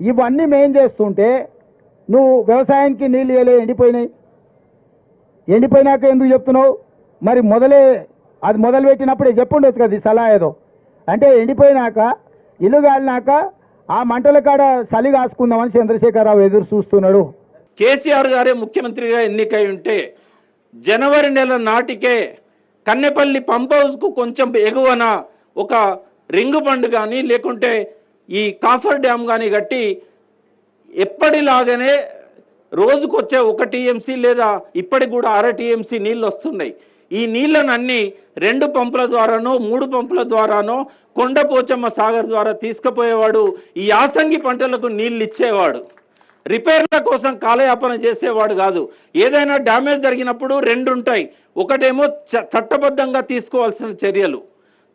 ఇవన్నీ మేం చేస్తుంటే నువ్వు వ్యవసాయానికి నీళ్ళు ఇవ్వలే ఎండిపోయినాయి. ఎండిపోయినాక ఎందుకు చెప్తున్నావు? మరి మొదలే అది మొదలు పెట్టినప్పుడే చెప్పుండొచ్చు కదా ఈ సలహా ఏదో. అంటే ఎండిపోయినాక ఇల్లు కాలినాక ఆ మంటల కాడ చలి కాసుకుందామని చంద్రశేఖరరావు ఎదురు చూస్తున్నాడు. కేసీఆర్ గారే ముఖ్యమంత్రిగా ఎన్నికై ఉంటే జనవరి నెల నాటికే కన్నెపల్లి పంప్ హౌస్కు కొంచెం ఎగువన ఒక రింగు బండ్ కానీ లేకుంటే ఈ కాఫర్ డ్యామ్ కానీ కట్టి ఎప్పటిలాగానే రోజుకొచ్చే ఒక టీఎంసీ లేదా ఇప్పటికి కూడా అర టీఎంసీ నీళ్ళు వస్తున్నాయి. ఈ నీళ్ళను అన్ని రెండు పంపుల ద్వారానో మూడు పంపుల ద్వారానో కొండపోచమ్మ సాగర్ ద్వారా తీసుకుపోయేవాడు ఈ యాసంగి పంటలకు నీళ్ళు ఇచ్చేవాడు రిపేర్ల కోసం కాలయాపన చేసేవాడు కాదు. ఏదైనా డ్యామేజ్ జరిగినప్పుడు రెండు ఉంటాయి ఒకటేమో చ- చట్టబద్ధంగా తీసుకోవాల్సిన చర్యలు.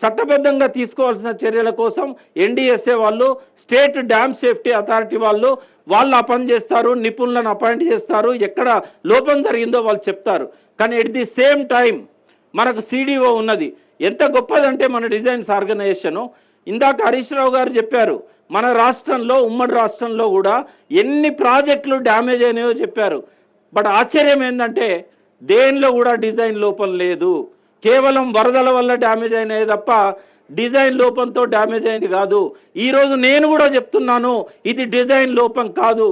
చట్టబద్ధంగా తీసుకోవాల్సిన చర్యల కోసం ఎన్డీఎస్ఏ వాళ్ళు స్టేట్ డ్యామ్ సేఫ్టీ అథారిటీ వాళ్ళు వాళ్ళు ఆ పని చేస్తారు నిపుణులను అపాయింట్ చేస్తారు ఎక్కడ లోపం జరిగిందో వాళ్ళు చెప్తారు. కానీ ఎట్ ది సేమ్ టైం మనకు సిడిఓ ఉన్నది. ఎంత గొప్పదంటే మన డిజైన్స్ ఆర్గనైజేషను. ఇందాక హరీష్ రావు గారు చెప్పారు మన రాష్ట్రంలో ఉమ్మడి రాష్ట్రంలో కూడా ఎన్ని ప్రాజెక్టులు డ్యామేజ్ అయినాయో చెప్పారు. బట్ ఆశ్చర్యం ఏంటంటే దేనిలో కూడా డిజైన్ లోపం లేదు. కేవలం వరదల వల్ల డ్యామేజ్ అయినాయి తప్ప డిజైన్ లోపంతో డ్యామేజ్ అయింది కాదు. ఈరోజు నేను కూడా చెప్తున్నాను ఇది డిజైన్ లోపం కాదు.